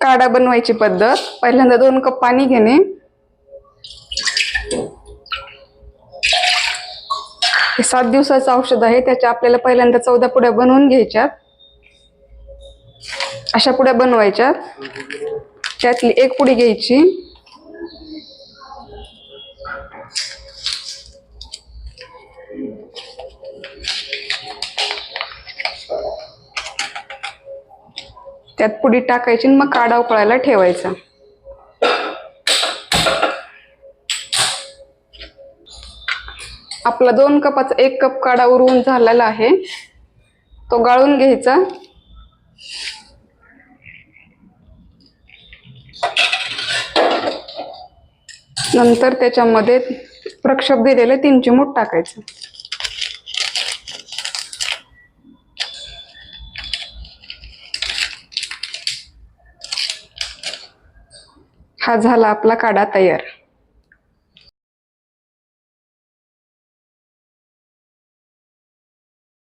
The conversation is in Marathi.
काढा बनवायची पद्धत. पहिल्यांदा दोन कप पाणी घेणे. हे सात दिवसाचं औषध आहे त्याच्या आपल्याला पहिल्यांदा चौदा पुड्या बनवून घ्यायच्यात. अशा पुड्या बनवायच्यात. त्यातली एक पुडी घ्यायची. त्यात पुडी टाकायची आणि मग काढा उकळायला ठेवायचा. आपला दोन कपाचा एक कप काढा उरवून झालेला आहे. तो गाळून घ्यायचा. नंतर त्याच्यामध्ये प्रक्षेप दिलेले तीन चिमूट टाकायचं. हा झाला आपला काढा तयार.